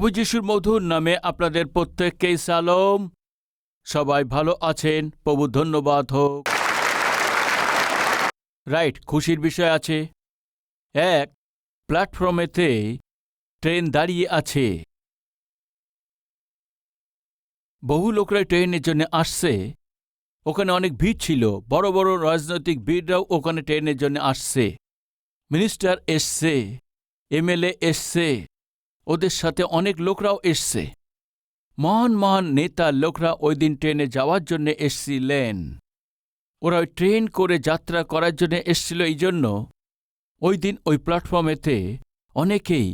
প্রভু যিশুর মধুর নামে আপনাদের প্রত্যেককেই সালম। সবাই ভালো আছেন, প্রভু ধন্যবাদ হোক। রাইট, খুশির বিষয় আছে। এক, প্ল্যাটফর্মেতে ট্রেন দাঁড়িয়ে আছে। বহু লোকরা ট্রেনের জন্য আসছে। ওখানে অনেক ভিড় ছিল। বড় বড় রাজনৈতিক ভিড়রাও ওখানে ট্রেনের জন্য আসছে। মিনিস্টার এসছে, এমএলএ এসছে। ওদের সাথে অনেক লোকরাও এসছে। মহান মহান নেতা লোকরা ওই দিন ট্রেনে যাওয়ার জন্য এসছিলেন। ওরা ওই ট্রেন করে যাত্রা করার জন্য এসছিল এই জন্য। ওই দিন ওই প্ল্যাটফর্মেতে অনেকেই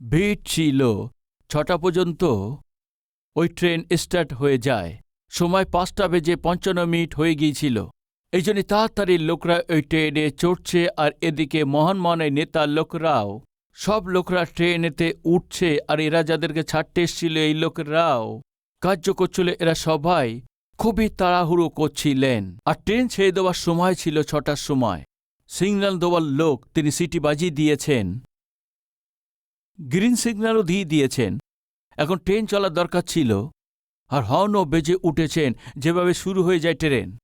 ভিড় ছিল। ছটা পর্যন্ত ওই ট্রেন স্টার্ট হয়ে যায়। সময় পাঁচটা বেজে পঞ্চান্ন মিনিট হয়ে গিয়েছিল। এই জন্য তাড়াতাড়ি লোকরা ওই ট্রেনে চড়ছে আর এদিকে মহান মহানের নেতা লোকরাও সব লোকরা ট্রেনেতে উঠছে আর এরা যাদেরকে ছাড়তে এসছিল এই লোকরাও। কার্য করছিল এরা সবাই। খুবই তাড়াহুড়ো করছিলেন। আর ট্রেন ছেড়ে দেওয়ার সময় ছিল ছটার সময়। সিগন্যাল দেওয়ার লোক তিনি সিটি বাজিয়ে দিয়েছেন। গ্রিন সিগন্যালও দিয়ে দিয়েছেন। এখন ট্রেন চলার দরকার ছিল। আর হর্নও বেজে উঠেছেন। যেভাবে শুরু হয়ে যায় ট্রেন।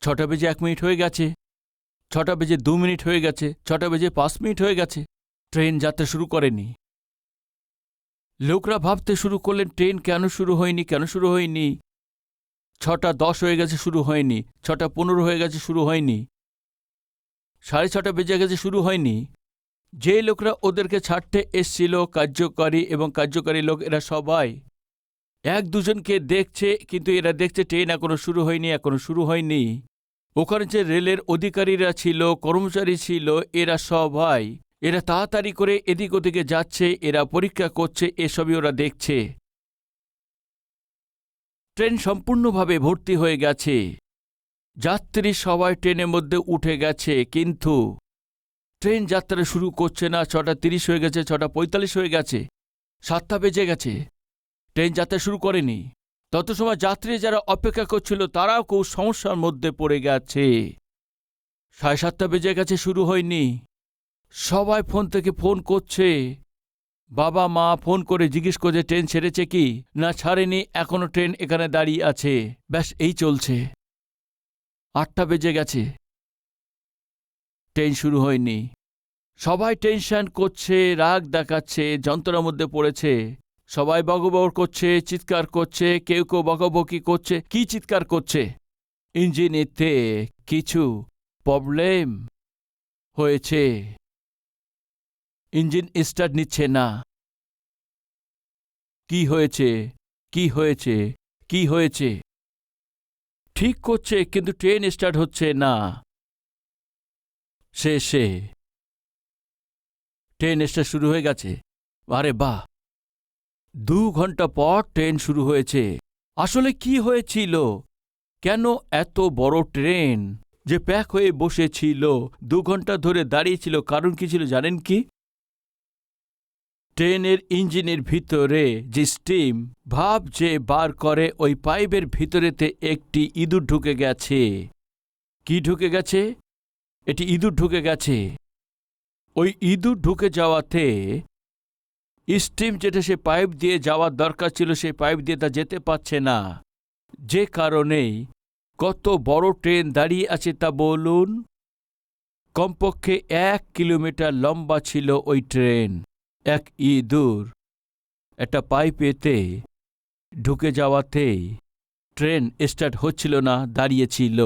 ছটা বেজে এক মিনিট হয়ে গেছে। ছটা বেজে দু মিনিট হয়ে গেছে। ছটা বেজে পাঁচ মিনিট হয়ে গেছে। ট্রেন যাত্রা শুরু করেনি। লোকরা ভাবতে শুরু করলেন, ট্রেন কেন শুরু হয়নি, কেন শুরু হয়নি? ছটা দশ হয়ে গেছে, শুরু হয়নি। ছটা পনেরো হয়ে গেছে, শুরু হয়নি। সাড়ে ছটা বেজে গেছে, শুরু হয়নি। যে লোকরা ওদেরকে ছাড়তে এসছিল, কার্যকারী এবং কার্যকারী লোক এরা সবাই। এক দুজনকে দেখছে, কিন্তু এরা দেখছে ট্রেন এখনও শুরু হয়নি, এখনও শুরু হয়নি। ওখানে যে রেলের অধিকারীরা ছিল, কর্মচারী ছিল, এরা সবাই এরা তাড়াতাড়ি করে এদিক ওদিকে যাচ্ছে, এরা পরীক্ষা করছে, এসবই ওরা দেখছে। ট্রেন সম্পূর্ণভাবে ভর্তি হয়ে গেছে। যাত্রী সবাই ট্রেনের মধ্যে উঠে গেছে, কিন্তু ট্রেন যাত্রা শুরু করছে না, ছটা তিরিশ হয়ে গেছে, ছটা পঁয়তাল্লিশ হয়ে গেছে, সাতটা বেজে গেছে। ট্রেন যাত্রা শুরু করেনি। তত সময় যাত্রী যারা অপেক্ষা করছিল, তারাও খুব সমস্যার মধ্যে পড়ে গেছে। সাড়ে সাতটা বেজে গেছে, শুরু হয়নি। সবাই ফোন থেকে ফোন করছে। বাবা মা ফোন করে জিজ্ঞেস করছে, ট্রেন ছেড়েছে কি? না, ছাড়েনি, এখনও ট্রেন এখানে দাঁড়িয়ে আছে। ব্যাস, এই চলছে। আটটা বেজে গেছে। ট্রেন শুরু হয়নি। সবাই টেনশন করছে, রাগ দেখাচ্ছে, যন্ত্রণার মধ্যে পড়েছে। সবাই বগবর করছে, চিৎকার করছে, কেউ কেউ বকবকি করছে। কি চিৎকার করছে? ইঞ্জিনেতে কিছু প্রবলেম হয়েছে। ইঞ্জিন স্টার্ট নিচ্ছে না। কি হয়েছে? কি হয়েছে? কি হয়েছে? ঠিক করছে, কিন্তু ট্রেন স্টার্ট হচ্ছে না। শেষে ট্রেন স্টার্ট শুরু হয়ে গেছে। আরে বাহ! দু ঘণ্টা পর ট্রেন শুরু হয়েছে। আসলে কি হয়েছিল? কেন এত বড় ট্রেন যে প্যাক হয়ে বসেছিল? দু ঘণ্টা ধরে দাঁড়িয়েছিল কারণ কি ছিল জানেন কি? ট্রেনের ইঞ্জিনের ভিতরে যে স্টিম, ভাব যে বার করে ওই পাইপের ভিতরেতে একটি ইঁদুর ঢুকে গেছে। কি ঢুকে গেছে? এটি ইঁদুর ঢুকে গেছে। ওই ইঁদুর ঢুকে যাওয়াতে স্টিম যেটা সে পাইপ দিয়ে যাওয়ার দরকার ছিল সেই পাইপ দিয়ে তা যেতে পারছে না। যে কারণেই কত বড় ট্রেন দাঁড়িয়ে আছে তা বলুন। কমপক্ষে এক কিলোমিটার লম্বা ছিল ওই ট্রেন। এক ইঁদুর, একটা পাইপেতে ঢুকে যাওয়াতেই ট্রেন স্টার্ট হচ্ছিল না, দাঁড়িয়েছিল।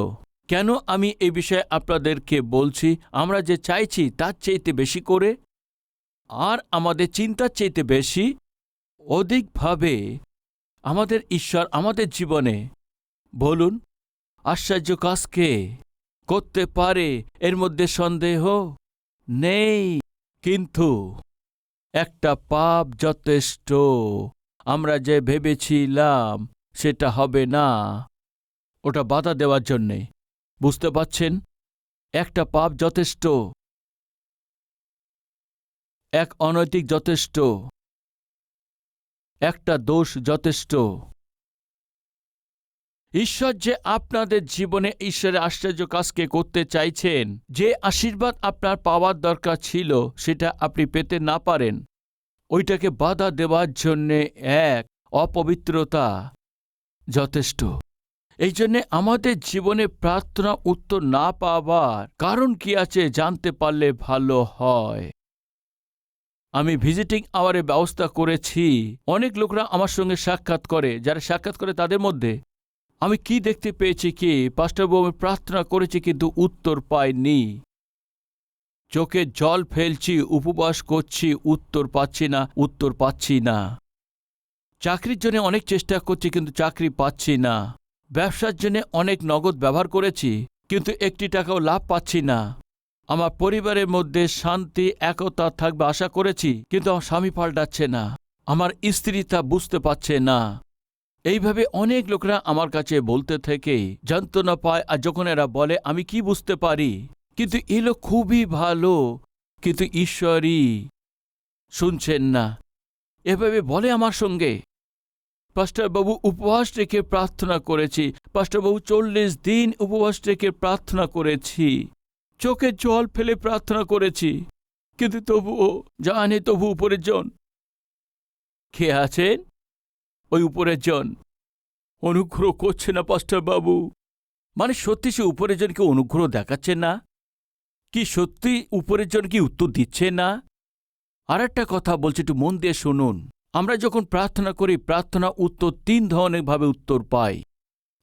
কেন আমি এই বিষয়ে আপনাদেরকে বলছি? আমরা যে চাইছি তার চাইতে বেশি করে, আর আমাদের চিন্তার চাইতে বেশি, অধিকভাবে আমাদের ঈশ্বর আমাদের জীবনে, বলুন, আশ্চর্য কাজকে করতে পারে, এর মধ্যে সন্দেহ নেই, কিন্তু একটা পাপ যথেষ্ট। আমরা যে ভেবেছিলাম, সেটা হবে না। ওটা বাধা দেওয়ার জন্যে। বুঝতে পাচ্ছেন একটা পাপ যথেষ্ট। এক অনৈতিক যথেষ্ট। একটা দোষ যথেষ্ট। ঈশ্বর যে আপনাদের জীবনে ঈশ্বরের আশ্চর্য কাজকে করতে চাইছেন, যে আশীর্বাদ আপনার পাওয়ার দরকার ছিল, সেটা আপনি পেতে না পারেন। ওইটাকে বাধা দেওয়ার জন্যে এক অপবিত্রতা যথেষ্ট। এই জন্যে আমাদের জীবনে প্রার্থনা উত্তর না পাবার কারণ কি আছে জানতে পারলে ভালো হয়। আমি ভিজিটিং আওয়ারে ব্যবস্থা করেছি। অনেক লোকরা আমার সঙ্গে সাক্ষাৎ করে, যারা সাক্ষাৎ করে তাদের মধ্যে আমি কি দেখতে পেয়েছি কি? পাস্টারবাবু আমি প্রার্থনা করেছি, কিন্তু উত্তর পাইনি। চোখে জল ফেলছি, উপবাস করছি, উত্তর পাচ্ছি না, উত্তর পাচ্ছি না। চাকরির জন্য অনেক চেষ্টা করছি, কিন্তু চাকরি পাচ্ছি না। ব্যবসার জন্য অনেক নগদ ব্যবহার করেছি, কিন্তু একটি টাকাও লাভ পাচ্ছি না। আমার পরিবারের মধ্যে শান্তি, একতা থাকবে আশা করেছি, কিন্তু আমার স্বামী পাল্টাচ্ছে না। আমার স্ত্রী তা বুঝতে পারছে না। এইভাবে অনেক লোকরা আমার কাছে বলতে থেকে থেকেই যন্ত্রণা পায় আর যখন এরা বলে, আমি কি বুঝতে পারি? কিন্তু এ লোক খুবই ভালো, কিন্তু ঈশ্বরই শুনছেন না। এভাবে বলে আমার সঙ্গে। পাস্টারবাবু উপবাস রেখে প্রার্থনা করেছি। পাস্টারবাবু চল্লিশ দিন উপবাস রেখে প্রার্থনা করেছি। চোখে জল ফেলে প্রার্থনা করেছি। কিন্তু তবুও জানে তবু উপরের জন। খেয়ে আছেন? ওই উপরের জন। অনুগ্রহ করছে না পাস্টারবাবু মানে সত্যি সে উপরের জনকে অনুগ্রহ দেখাচ্ছে না? কি সত্যি উপরের জন কি উত্তর দিচ্ছে না? আর একটা কথা বলছি, একটু মন দিয়ে শুনুন। আমরা যখন প্রার্থনা করি, প্রার্থনা উত্তর তিন ধরনের ভাবে উত্তর পাই।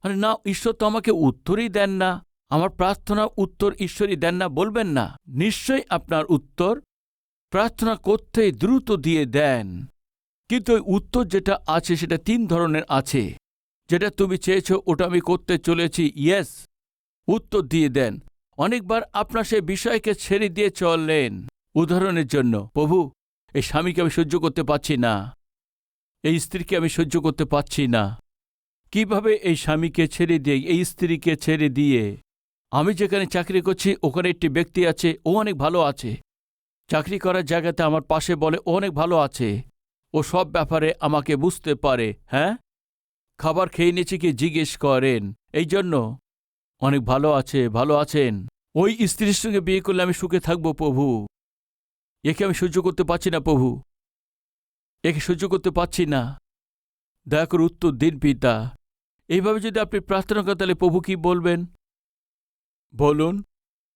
আরে না, ঈশ্বর তো আমাকে উত্তরই দেন না। আমার প্রার্থনা উত্তর ঈশ্বরই দেন না, বলবেন না। নিশ্চয়ই আপনার উত্তর প্রার্থনা করতেই দ্রুত দিয়ে দেন। কিন্তু ওই উত্তর যেটা আছে সেটা তিন ধরনের আছে। যেটা তুমি চেয়েছ, ওটা আমি করতে চলেছি। ইয়েস, উত্তর দিয়ে দেন। অনেকবার আপনার সেই বিষয়কে ছেড়ে দিয়ে চললেন। উদাহরণের জন্য, প্রভু, এই স্বামীকে আমি সহ্য করতে পারছি না। এই স্ত্রীকে আমি সহ্য করতে পারছি না। কীভাবে এই স্বামীকে ছেড়ে দিয়ে, এই স্ত্রীকে ছেড়ে দিয়ে? আমি যেখানে চাকরি করছি, ওখানে একটি ব্যক্তি আছে, ও অনেক ভালো আছে। চাকরি করার জায়গাতে আমার পাশে বলে, ও অনেক ভালো আছে। ও সব ব্যাপারে আমাকে বুঝতে পারে হ্যাঁ? খাবার খেয়ে নিয়েছি কি জিজ্ঞেস করেন, এই জন্য? অনেক ভালো আছে, ভালো আছেন। ওই স্ত্রীর সঙ্গে বিয়ে করলে আমি সুখে থাকব, প্রভু। একে আমি সহ্য করতে পারছি না, প্রভু। একে সহ্য করতে পারছি না। দয়া করে উত্তর দিন, পিতা। এইভাবে যদি আপনি প্রার্থনা করেন, তাহলে প্রভু কি বলবেন? বলুন,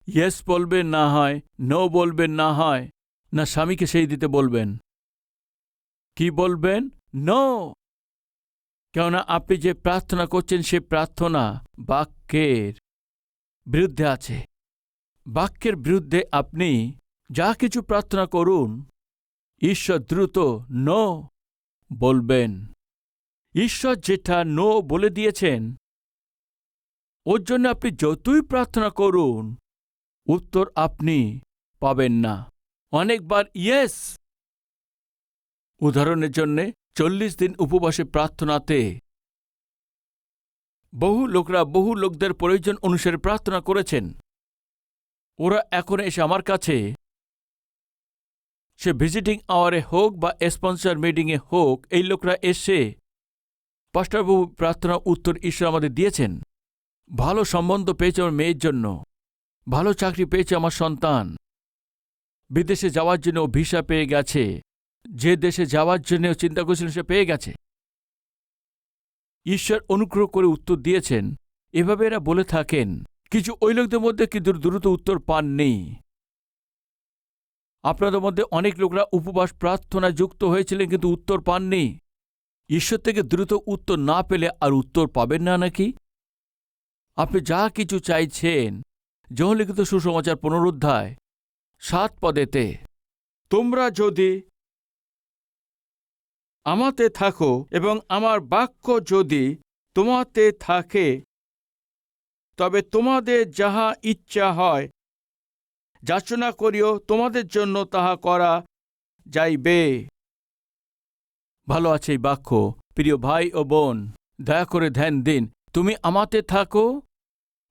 ইয়েস বলবেন, না হয়, নো বলবেন, না হয়, না স্বামীকে সেই দিতে বলবেন। কি বলবেন? নো কেননা আপনি যে প্রার্থনা করছেন, সে প্রার্থনা বাক্যের বিরুদ্ধে আছে। বাক্যের বিরুদ্ধে আপনি যা কিছু প্রার্থনা করুন, ঈশ্বর দ্রুত নো বলবেন। ঈশ্বর যেটা নো বলে দিয়েছেন, ওর জন্য আপনি যতই প্রার্থনা করুন, উত্তর আপনি পাবেন না। অনেকবার ইয়েস উদাহরণের জন্যে চল্লিশ দিন উপবাসে প্রার্থনাতে বহু লোকরা বহু লোকদের প্রয়োজন অনুসারে প্রার্থনা করেছেন। ওরা এখন এসে আমার কাছে। সে ভিজিটিং আওয়ারে হোক বা স্পন্সর মিটিংয়ে হোক, এই লোকরা এসে পাস্টারবাবু প্রার্থনা উত্তর ঈশ্বর আমাদের দিয়েছেন। ভালো সম্বন্ধ পেয়েছে আমার মেয়ের জন্য। ভালো চাকরি পেয়েছে আমার সন্তান। বিদেশে যাওয়ার জন্য ভিসা পেয়ে গেছে। যে দেশে যাওয়ার জন্য চিন্তা করছিলেন সে পেয়ে গেছে। ঈশ্বর অনুগ্রহ করে উত্তর দিয়েছেন, এভাবে এরা বলে থাকেন, কিছু ওই লোকদের মধ্যে কিন্তু দ্রুত উত্তর পাননি। আপনাদের মধ্যে অনেক লোকরা উপবাস প্রার্থনায় যুক্ত হয়েছিলেন কিন্তু উত্তর পাননি। ঈশ্বর থেকে দ্রুত উত্তর না পেলে আর উত্তর পাবেন না নাকি? আপনি যা কিছু চাইছেন লিখিত সুসমাচার পুনরুদ্ধায়, সাত পদেতে, তোমরা যদি আমাতে থাকো এবং আমার বাক্য যদি তোমাতে থাকে, তবে তোমাদের যাহা ইচ্ছা হয়, যাচনা করিও, তোমাদের জন্য তাহা করা যাইবে। ভালো আছে এই বাক্য। প্রিয় ভাই ও বোন, দয়া করে ধ্যান দিন। তুমি আমাতে থাকো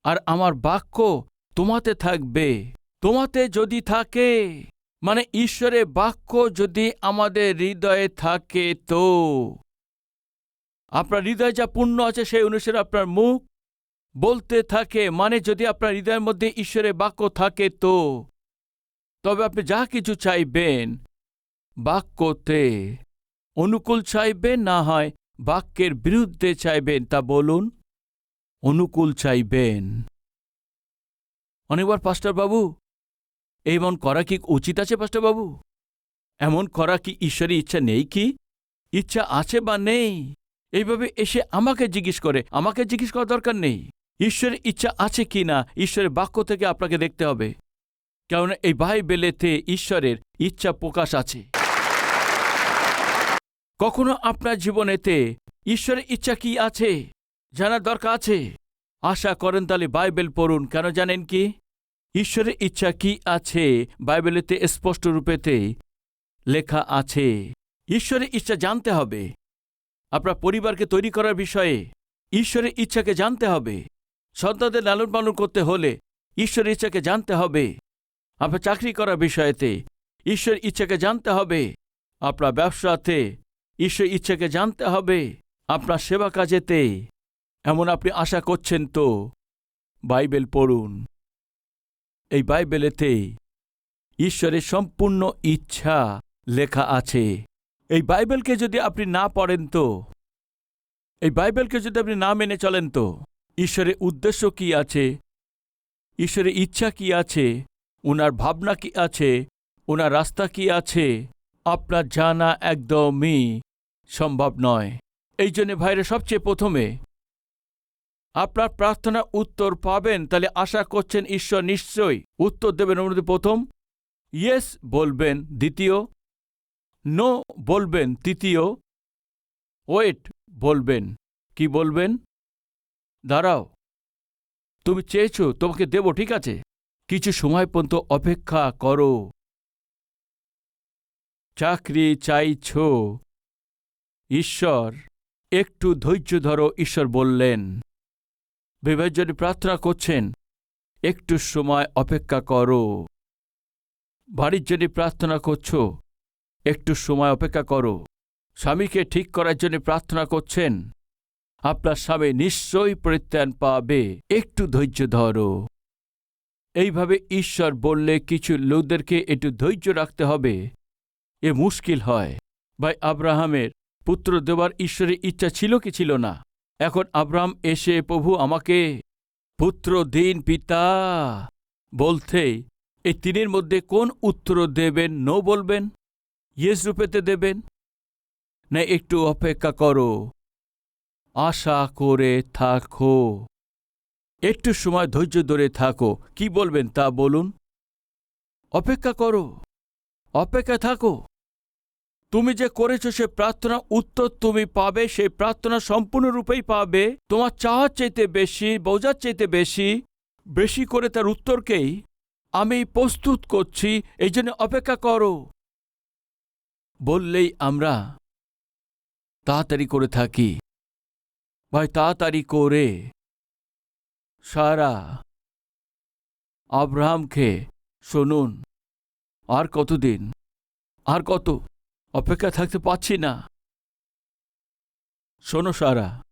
আর আমার বাক্য তোমাতে থাকবে। তোমাতে যদি থাকে মানে ঈশ্বরের বাক্য যদি আমাদের হৃদয়ে থাকে তো। আপনার হৃদয় যা পূর্ণ আছে সেই অনুসারে আপনার মুখ বলতে থাকে মানে যদি আপনার হৃদয়ের মধ্যে ঈশ্বরের বাক্য থাকে তো। তবে আপনি যা কিছু চাইবেন বাক্যতে অনুকূল চাইবেন, না হয় বাক্যের বিরুদ্ধে চাইবেন, তা বলুন। অনুকূল চাইবেন। অনেকবার পাস্টার বাবু এমন করা কি উচিত আছে, পাস্টার বাবু? এমন করা কি ঈশ্বরের ইচ্ছা নেই কি? ইচ্ছা আছে বা নেই? এইভাবে এসে আমাকে জিজ্ঞেস করে, আমাকে জিজ্ঞেস করার দরকার নেই। ঈশ্বরের ইচ্ছা আছে কি না, ঈশ্বরের বাক্য থেকে আপনাকে দেখতে হবে। কারণ এই বাইবেলেতে ঈশ্বরের ইচ্ছা প্রকাশ আছে। কখনো আপনার জীবনেতে ঈশ্বরের ইচ্ছা কি আছে? জানার দরকার আছে? আশা করেন তাহলে বাইবেল পড়ুন, কেন জানেন কি? ঈশ্বরের ইচ্ছা কি আছে? বাইবেলেতে স্পষ্ট রূপেতে লেখা আছে, ঈশ্বরের ইচ্ছা জানতে হবে। আপনার পরিবারকে তৈরি করার বিষয়ে ঈশ্বরের ইচ্ছাকে জানতে হবে। সন্তানদের লালন পালন করতে হলে ঈশ্বরের ইচ্ছাকে জানতে হবে। আপনার চাকরি করার বিষয়েতে ঈশ্বরের ইচ্ছাকে জানতে হবে। আপনার ব্যবসাতে ঈশ্বর ইচ্ছাকে জানতে হবে। আপনার সেবা কাজেতে, এমন আপনি আশা করছেন তো? বাইবেল পড়ুন। এই বাইবেলেতে ঈশ্বরের সম্পূর্ণ ইচ্ছা লেখা আছে। এই বাইবেলকে যদি আপনি না পড়েন তো, এই বাইবেলকে যদি আপনি না মেনে চলেন তো, ঈশ্বরের উদ্দেশ্য কি আছে? ঈশ্বরের ইচ্ছা কি আছে? ওনার ভাবনা কি আছে? ওনার রাস্তা কি আছে? আপনার জানা একদমই সম্ভব নয়। এই জন্যে ভাইরে, সবচেয়ে প্রথমে আপনার প্রার্থনা উত্তর পাবেন, তাহলে আশা করছেন ঈশ্বর নিশ্চয়ই উত্তর দেবেন। মধ্যে প্রথম ইয়েস বলবেন, দ্বিতীয় নো বলবেন, তৃতীয় ওয়েট বলবেন, কি বলবেন? দাঁড়াও, তুমি চেয়েছো, তোমাকে দেব, ঠিক আছে? কিছু সময় পর্যন্ত অপেক্ষা করো। চাকরি চাইছ, ঈশ্বর, একটু ধৈর্য ধরো, ঈশ্বর বললেন। জন্য প্রার্থনা করছেন, একটু সময় অপেক্ষা করো। বাড়ির জন্য প্রার্থনা করছ, একটু সময় অপেক্ষা করো। স্বামীকে ঠিক করার জন্য প্রার্থনা করছেন, আপনার স্বামী নিশ্চয়ই পরিত্রাণ পাবে। একটু ধৈর্য ধরো। এইভাবে ঈশ্বর বললে কিছু লোকদেরকে একটু ধৈর্য রাখতে হবে। এ মুশকিল হয়। ভাই আব্রাহামের পুত্র দেওয়ার ঈশ্বরের ইচ্ছা ছিল কি ছিল না? এখন আব্রাম এসে, প্রভু, আমাকে পুত্র দিন, পিতা বলতে, এই তিনের মধ্যে কোন উত্তর দেবেন? নো বলবেন? ইয়েস রূপেতে দেবেন? না, একটু অপেক্ষা করো। আশা করে থাকো। একটু সময় ধৈর্য ধরে থাকো। কি বলবেন তা বলুন। অপেক্ষা করো। অপেক্ষা থাকো। তুমি যে করেছ সে প্রার্থনা উত্তর তুমি পাবে সেই প্রার্থনা সম্পূর্ণরূপেই পাবে। তোমার চাওয়ার চাইতে বেশি, বোঝার চাইতে বেশি বেশি করে তার উত্তরকেই আমি প্রস্তুত করছি, এই জন্য অপেক্ষা করো। বললেই আমরা তাড়াতাড়ি করে থাকি। ভাই, তাড়াতাড়ি করে। সারা আব্রাহামকে শুনুন। আর কতদিন? আর কত অপেক্ষা থাকতে পারছি না। শোনো, সারা,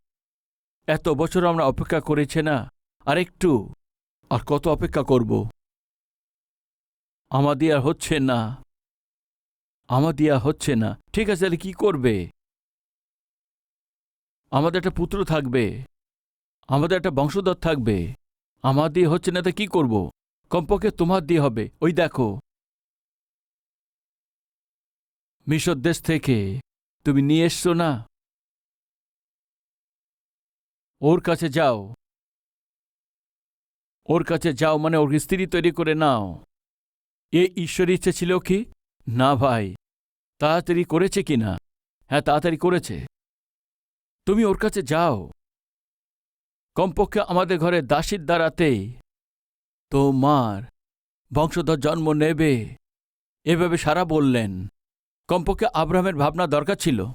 এত বছর আমরা অপেক্ষা করেছে না, আর একটু, আর কত অপেক্ষা করব? আমাদের আর হচ্ছে না। আমাদের আর হচ্ছে না। ঠিক আছে, তাহলে কি করবে? আমাদের একটা পুত্র থাকবে। আমাদের একটা বংশধর থাকবে। আমার দিয়ে হচ্ছে না, তা কি করব? কমপক্ষে তোমার দিয়ে হবে। ওই দেখো। মিশর দেশ থেকে। তুমি নিয়ে এসছো না? ওর কাছে যাও। ওর কাছে যাও মানে ওর স্ত্রী তৈরি করে নাও। এ ঈশ্বর ইচ্ছে ছিল কি? না ভাই। তাড়াতাড়ি করেছে কি না? হ্যাঁ তাড়াতাড়ি করেছে। তুমি ওর কাছে যাও। কমপক্ষে আমাদের ঘরে দাসীর দ্বারাতেই তোমার বংশধর জন্ম নেবে। এভাবে সারা বললেন। কমপক্ষে আব্রাহামের ভাবনা দরকার ছিল।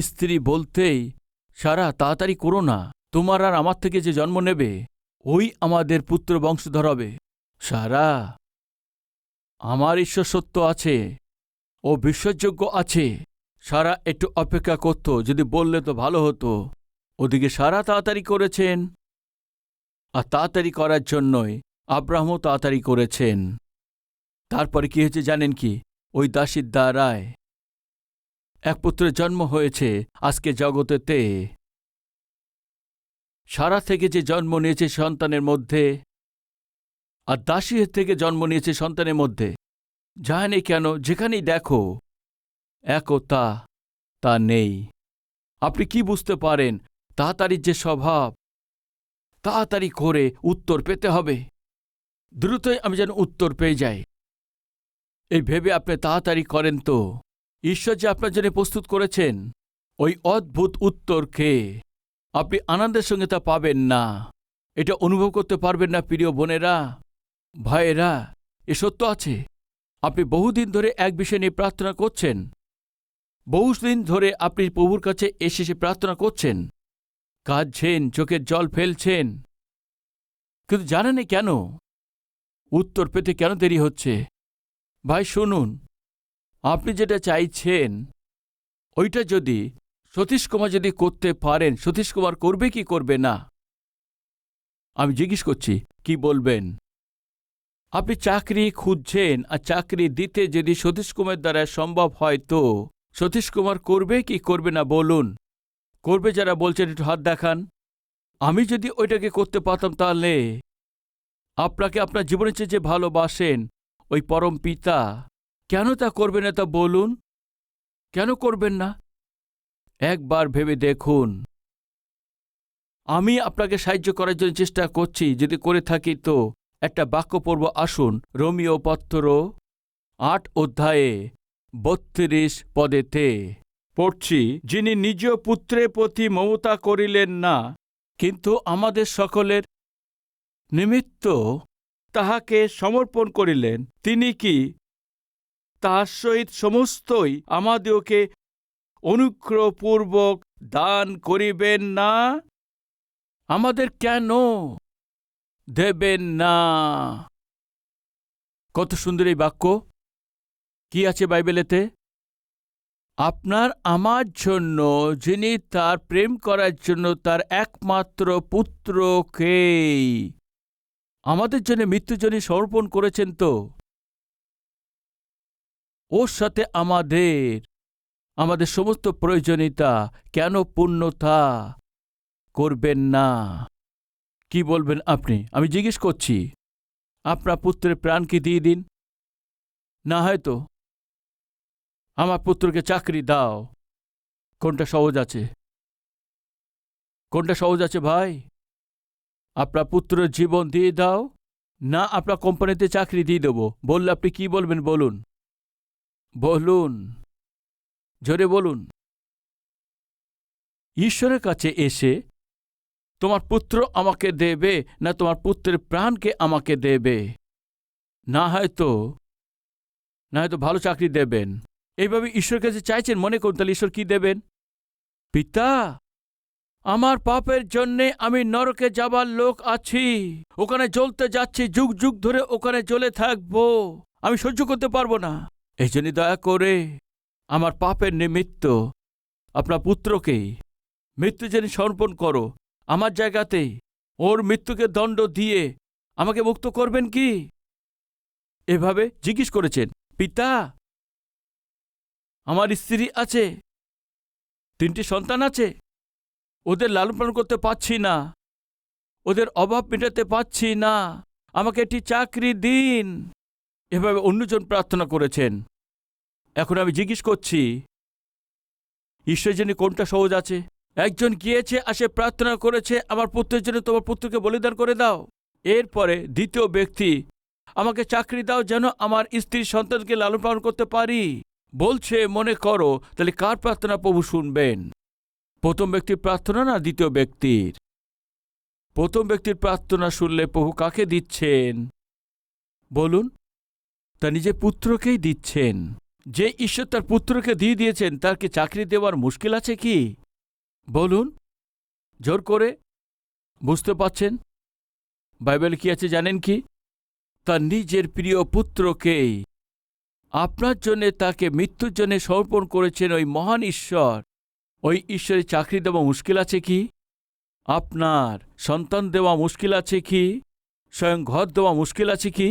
স্ত্রী বলতেই, সারা, তাড়াতাড়ি করো না। তোমার আর আমার থেকে যে জন্ম নেবে, ওই আমাদের পুত্র বংশধর হবে। সারা, আমার ঈশ্বর সত্য আছে ও বিশ্বাসযোগ্য আছে। সারা, একটু অপেক্ষা করত, যদি বললে তো ভালো হতো। ওদিকে সারা তাড়াতাড়ি করেছেন। আর তাড়াতাড়ি করার জন্যই আব্রাহমও তাড়াতাড়ি করেছেন। তারপরে কি হয়েছে জানেন কি? ওই দাসীর দ্বারায়। এক পুত্রের জন্ম হয়েছে আজকে জগতেতে। সারা থেকে যে জন্ম নিয়েছে সন্তানের মধ্যে, আর দাসীর থেকে জন্ম নিয়েছে সন্তানের মধ্যে, জানি কেন? যেখানেই দেখো, একতা তা নেই। আপনি কি বুঝতে পারেন? তাড়াতাড়ি যে স্বভাব, তাড়াতাড়ি করে উত্তর পেতে হবে। দ্রুতই আমি যেন উত্তর পেয়ে যাই। এই ভেবে আপনি তাড়াতাড়ি করেন তো। ঈশ্বর যে আপনার জন্য প্রস্তুত করেছেন, ওই অদ্ভুত উত্তরকে আপনি আনন্দের সঙ্গে তা পাবেন না। এটা অনুভব করতে পারবেন না, প্রিয় বোনেরা, ভাইয়েরা, এ সত্য আছে। আপনি বহুদিন ধরে এক বিষয় নিয়ে প্রার্থনা করছেন। বহুদিন ধরে আপনি প্রভুর কাছে এসে এসে প্রার্থনা করছেন। কাঁদছেন, চোখের জল ফেলছেন। কিন্তু জানেন কেন? উত্তর পেতে কেন দেরি হচ্ছে? ভাই, শুনুন। আপনি যেটা চাইছেন, ওইটা যদি সতীশ কুমার যদি করতে পারেন, সতীশ কুমার করবে কি করবে না? আমি জিজ্ঞেস করছি, কি বলবেন? আপনি চাকরি খুঁজছেন, আর চাকরি দিতে যদি সতীশ কুমার দ্বারা সম্ভব হয় তো, সতীশ কুমার করবে কি করবে না বলুন। করবে যারা বলছেন, একটু হাত দেখান। আমি যদি ওইটাকে করতে পারতাম তাহলে, আপনাকে আপনার জীবনের চেয়ে যে ভালোবাসেন ওই পরম পিতা কেন তা করবে না তা বলুন। কেন করবেন না? একবার ভেবে দেখুন। আমি আপনাকে সাহায্য করার জন্য চেষ্টা করছি, যদি করে থাকি তো। একটা বাক্য পড়ব, আসুন, রোমিও পত্র আট অধ্যায়ে বত্রিশ পদেতে পড়ছি, যিনি নিজ পুত্রের প্রতি মমতা করিলেন না, কিন্তু আমাদের সকলের নিমিত্ত তাহাকে সমর্পণ করিলেন। তিনি কি তাহার সহিত সমস্তই আমাদেরকে অনুগ্রহপূর্বক দান করিবেন না? আমাদের কেন দেবেন না? কত সুন্দর এই বাক্য। কি আছে বাইবেলেতে? আপনার আমার জন্য, যিনি তার প্রেম করার জন্য তার একমাত্র পুত্রকেই আমাদের জন্য মৃত্যুজনী সমর্পণ করেছেন তো? ওর সাথে আমাদের আমাদের সমস্ত প্রয়োজনীয়তা কেন পূর্ণতা করবেন না? কি বলবেন আপনি? আমি জিজ্ঞেস করছি। আপনার পুত্রের প্রাণ কি দিয়ে দিন? না হয়তো আমার পুত্রকে চাকরি দাও। কোনটা সহজ আছে? কোনটা সহজ আছে ভাই? আপনার পুত্রের জীবন দিয়ে দাও, না আপনার কোম্পানিতে চাকরি দিয়ে দেবো। বললে আপনি কি বলবেন বলুন। বলুন। জোরে বলুন। ঈশ্বরের কাছে এসে, তোমার পুত্র আমাকে দেবে, না তোমার পুত্রের প্রাণকে আমাকে দেবে? না হয়তো না হয়তো ভালো চাকরি দেবেন। এইভাবে ঈশ্বরের কাছে চাইছেন, মনে করুন তাহলে ঈশ্বর কি দেবেন? পিতা! আমার পাপের জন্যে আমি নরকে যাবার লোক আছি। ওখানে জ্বলতে যাচ্ছি, যুগ যুগ ধরে ওখানে জ্বলে থাকব। আমি সহ্য করতে পারব না। এই জন্য দয়া করে আমার পাপের নিমিত্ত আপনার পুত্রকে মৃত্যু যেন সমর্পণ করো। আমার জায়গাতে ওর মৃত্যুকে দণ্ড দিয়ে আমাকে মুক্ত করবেন কি? এভাবে জিজ্ঞেস করেছেন, পিতা, আমার স্ত্রী আছে, তিনটি সন্তান আছে ওদের লালন পালন করতে পারছি না। ওদের অভাব মেটাতে পারছি না। আমাকে একটি চাকরি দিন। এভাবে অন্যজন প্রার্থনা করেছেন। এখন আমি জিজ্ঞেস করছি ঈশ্বর জন্য কোনটা সহজ আছে? একজন গিয়েছে আসে প্রার্থনা করেছে, আমার পুত্রের জন্য তোমার পুত্রকে বলিদান করে দাও। এরপরে দ্বিতীয় ব্যক্তি, আমাকে চাকরি দাও যেন আমার স্ত্রীর সন্তানকে লালন পালন করতে পারি। বলছে, মনে করো, তাহলে কার প্রার্থনা প্রভু শুনবেন? প্রথম ব্যক্তির প্রার্থনা না দ্বিতীয় ব্যক্তির? প্রথম ব্যক্তির প্রার্থনা শুনলে প্রভু কাকে দিচ্ছেন? বলুন, তা নিজে পুত্রকেই দিচ্ছেন। যে ঈশ্বর তার পুত্রকে দিয়ে দিয়েছেন, তার কি চাকরি দেওয়ার মুশকিল আছে কি? বলুন, জোর করে। বুঝতে পাচ্ছেন বাইবেল কি আছে জানেন কি? তার নিজের প্রিয় পুত্রকেই। আপনার জন্যে তাকে মৃত্যুর জন্যে সমর্পণ করেছেন ওই মহান ঈশ্বর। ওই ঈশ্বরের চাকরি দেওয়া মুশকিল আছে কি? আপনার সন্তান দেওয়া মুশকিল আছে কি? স্বয়ং ঘর দেওয়া মুশকিল আছে কি?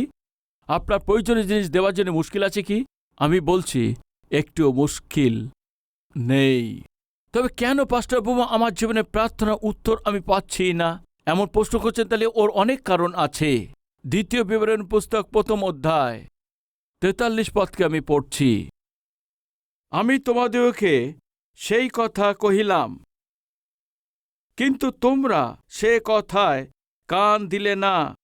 আপনার প্রয়োজনীয় জিনিস দেওয়ার জন্য মুশকিল আছে কি? আমি বলছি, একটুও মুশকিল নেই। তবে কেন পাস্টার বাবু আমার জীবনে প্রার্থনা উত্তর আমি পাচ্ছি না? এমন প্রশ্ন করছেন তাহলে ওর অনেক কারণ আছে। দ্বিতীয় বিবরণ পুস্তক, প্রথম অধ্যায়, তেতাল্লিশ পথকে আমি পড়ছি। আমি তোমাদেরকে সেই কথা কহিলাম। কিন্তু তোমরা সে কথায় কান দিলে না।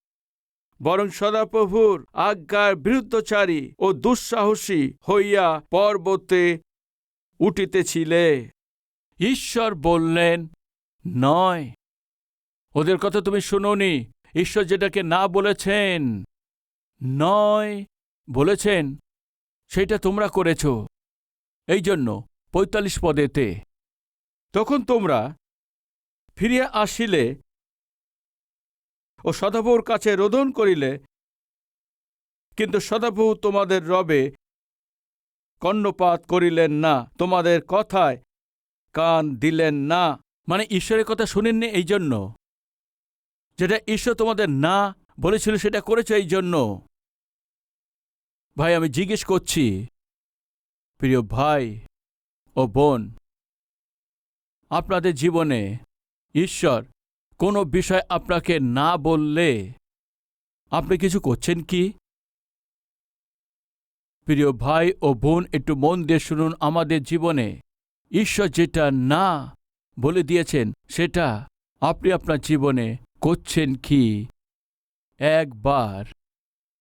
বরং সদাপ্রভুর আজ্ঞার বিরুদ্ধচারী ও দুঃসাহসী হইয়া পর্বতে উঠিতেছিলে। ঈশ্বর বললেন, নয়। ওদের কথা তুমি শুনোনি। ঈশ্বর যেটাকে না বলেছেন, নয় বলেছেন, সেটা তোমরা করেছ। এই জন্য পঁয়তাল্লিশ পদেতে তখন তোমরা ফিরিয়া আসিলে ও সদাবুর কাছে রোদন করিলে, কিন্তু সদাবু তোমাদের রবে কর্ণপাত করিলেন না, তোমাদের কথায় কান দিলেন না। মানে ঈশ্বরের কথা শুনেননি এই জন্য? যেটা ঈশ্বর তোমাদের না বলেছিল সেটা করেছে এই জন্য? ভাই, আমি জিজ্ঞেস করছি, প্রিয় ভাই ও বোন, আপনাদের জীবনে ঈশ্বর কোনো বিষয় আপনাকে না বললে আপনি কিছু করছেন কি? প্রিয় ভাই ও বোন, একটু মন দিয়ে শুনুন আমাদের জীবনে ঈশ্বর যেটা না বলে দিয়েছেন, সেটা আপনি আপনার জীবনে করছেন কি? একবার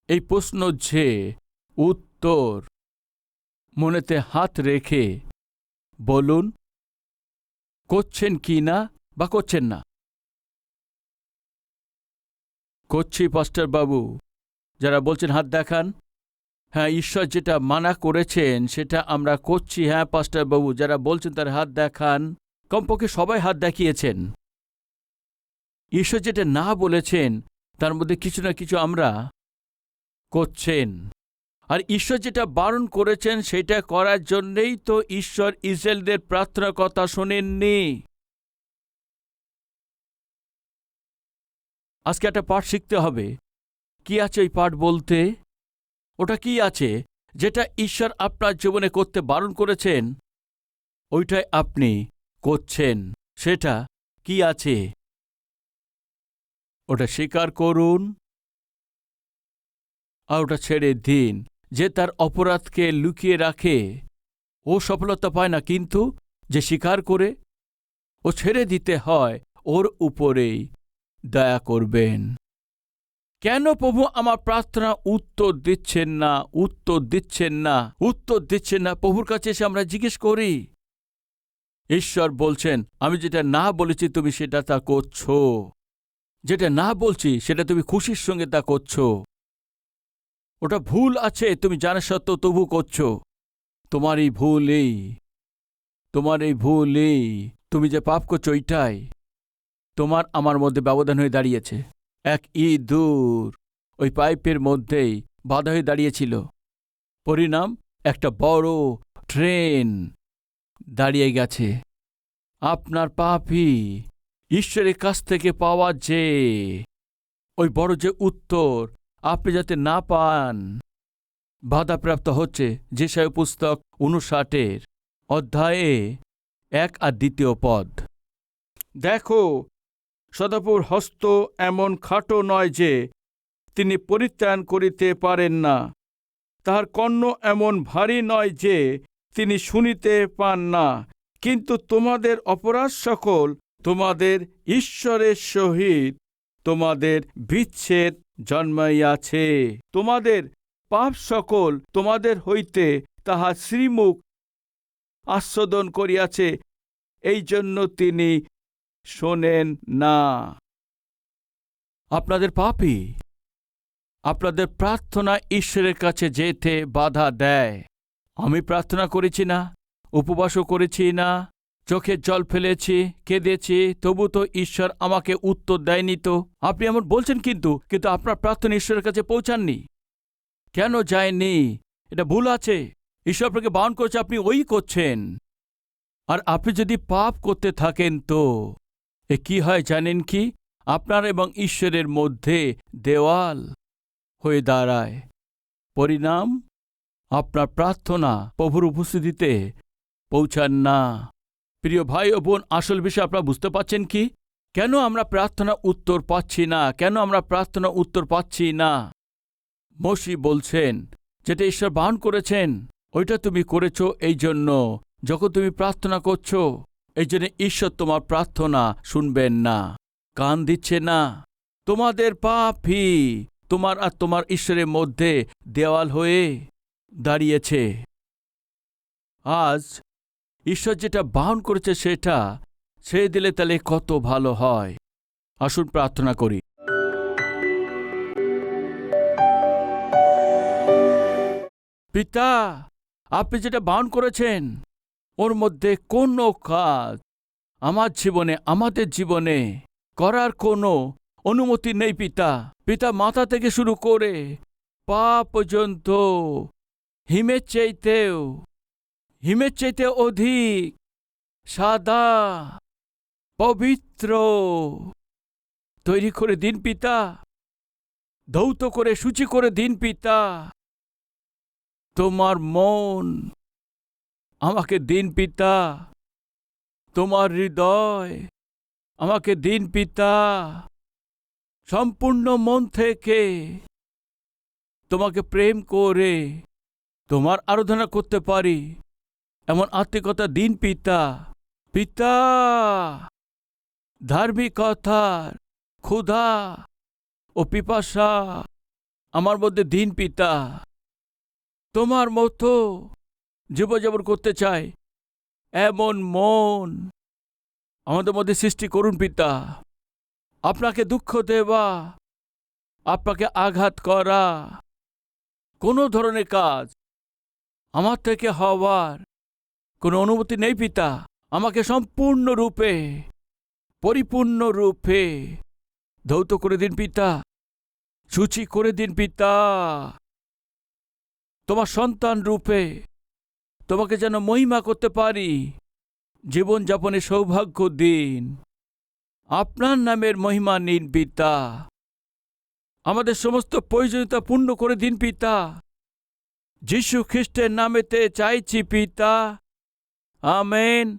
এই প্রশ্ন যে উত্তর মনেতে হাত রেখে বলুন, করছেন কি না বা করছেন না? করছি, পাস্টার বাবু। যারা বলছেন হাত দেখান। হ্যাঁ ঈশ্বর যেটা মানা করেছেন, সেটা আমরা করছি। হ্যাঁ পাস্টার বাবু, যারা বলছেন তার হাত দেখান। কমপক্ষে সবাই হাত দেখিয়েছেন। ঈশ্বর যেটা না বলেছেন, তার মধ্যে কিছু না কিছু আমরা করছেন। আর ঈশ্বর যেটা বারণ করেছেন, সেটা করার জন্যেই তো ঈশ্বর ইসরায়েলদের প্রার্থনার কথা শোনেননি। আজকে একটা পাঠ শিখতে হবে। কি আছে ওই পাঠ বলতে? ওটা কি আছে? যেটা ঈশ্বর আপনার জীবনে করতে বারণ করেছেন, ওইটাই আপনি করছেন। সেটা কি আছে? ওটা স্বীকার করুন। আর ওটা ছেড়ে দিন। যে তার অপরাধকে লুকিয়ে রাখে, ও সফলতা পায় না, কিন্তু যে স্বীকার করে, ও ছেড়ে দিতে হয়, ওর উপরেই দয়া করবেন। কেন প্রভু আমার প্রার্থনা উত্তর দিচ্ছেন না, উত্তর দিচ্ছেন না, উত্তর দিচ্ছেন না? প্রভুর কাছে এসে আমরা জিজ্ঞেস করি। ঈশ্বর বলছেন, আমি যেটা না বলেছি তুমি সেটা তা করছ। যেটা না বলছি সেটা তুমি খুশির সঙ্গে তা করছ। ওটা ভুল আছে, তুমি জানা সত্ত্বেও তবু করছ। তোমার এই ভুল এই, তোমার এই ভুল এই, তুমি যে পাপ করছ ওইটাই তোমার আমার মধ্যে ব্যবধান হয়ে দাঁড়িয়েছে। এক ইঁদুর ওই পাইপের মধ্যেই বাধা হয়ে দাঁড়িয়েছিল। পরিণাম, একটা বড় ট্রেন দাঁড়িয়ে গেছে। আপনার পাপই ঈশ্বরের কাছ থেকে পাওয়া যে, ওই বড় যে উত্তর আপনি যাতে না পান। বাধাপ্রাপ্ত হচ্ছে যে সে পুস্তক উনষাটের অধ্যায়ে এক আর দ্বিতীয় পদ। দেখো, সদাপুর হস্ত এমন খাটো নয় যে তিনি পরিত্রাণ করিতে পারেন না। তাহার কর্ণ এমন ভারী নয় যে তিনি শুনিতে পান না। কিন্তু তোমাদের অপরাধ সকল তোমাদের ঈশ্বরের সহিত, তোমাদের বিচ্ছেদ জন্মাইয়াছে। তোমাদের পাপ সকল তোমাদের হইতে তাহার শ্রীমুখ আস্বাদন করিয়াছে এই জন্য তিনি শোনেন না। আপনাদের পাপই আপনাদের প্রার্থনা ঈশ্বরের কাছে যেতে বাধা দেয়। আমি প্রার্থনা করেছি না, উপবাসও করেছি না চোখের জল ফেলেছি, কেঁদেছি, তবু তো ঈশ্বর আমাকে উত্তর দেয়নি তো। আপনি এমন বলছেন কিন্তু কিন্তু আপনার প্রার্থনা ঈশ্বরের কাছে পৌঁছাননি। কেন যায়নি? এটা ভুল আছে। ঈশ্বর আপনাকে বারণ করছে, আপনি ওই করছেন। আর আপনি যদি পাপ করতে থাকেন তো, এ কি হয় জানেন কি? আপনার এবং ঈশ্বরের মধ্যে দেওয়াল হয়ে দাঁড়ায়। পরিণাম আপনার প্রার্থনা প্রভুর উপস্থিতিতে পৌঁছান না। প্রিয় ভাই ও বোন, আসল বিষয় আপনারা বুঝতে পারছেন কি? কেন আমরা প্রার্থনা উত্তর পাচ্ছি না? কেন আমরা প্রার্থনা উত্তর পাচ্ছি না? মসি বলছেন, যেটা ঈশ্বর বাহন করেছেন, ওইটা তুমি করেছ এই জন্য যখন তুমি প্রার্থনা করছ এই জন্য ঈশ্বর তোমার প্রার্থনা শুনবেন না, কান দিচ্ছে না। তোমাদের পাপই তোমার আর তোমার ঈশ্বরের মধ্যে দেওয়াল হয়ে দাঁড়িয়েছে। আজ ঈশ্বর যেটা বাহন করেছে সেটা ছেড়ে দিলে তাহলে কত ভালো হয়। আসুন প্রার্থনা করি। পিতা, আপনি যেটা বাহন করেছেন, ওর মধ্যে কোনো কাজ আমার জীবনে, আমাদের জীবনে করার কোনো অনুমতি নেই পিতা। পিতা মাথা থেকে শুরু করে পা পর্যন্ত হিমের চাইতেও হিমের চাইতে অধিক, সাদা, পবিত্র। তৈরি করে দিন পিতা, ধৌত করে, সূচি করে দিন পিতা। তোমার মন আমাকে দিন পিতা, তোমার হৃদয় আমাকে দিন পিতা। সম্পূর্ণ মন থেকে তোমাকে প্রেম করে তোমার আরাধনা করতে পারি। এমন আত্মিকতা দিন পিতা পিতা। ধার্মিকতার ক্ষুধা ও পিপাসা আমার মধ্যে দিন পিতা। তোমার মতো জীবযাপন করতে চাই, এমন মন আমাদের মধ্যে সৃষ্টি করুন পিতা। আপনাকে দুঃখ দেওয়া, আপনাকে আঘাত করা, কোনো ধরনের কাজ আমার থেকে হওয়ার কোনো অনুমতি নেই, পিতা। আমাকে সম্পূর্ণ রূপে, পরিপূর্ণ রূপে ধৌত করে দিন, পিতা। সূচি করে দিন, পিতা। তোমার সন্তান রূপে তোমাকে যেন মহিমা করতে পারি। জীবনযাপনের সৌভাগ্য দিন। আপনার নামের মহিমা নিন, পিতা। আমাদের সমস্ত প্রয়োজনীয়তা পূর্ণ করে দিন, পিতা। যীশু খ্রিস্টের নামেতে চাইছি, পিতা। Amen.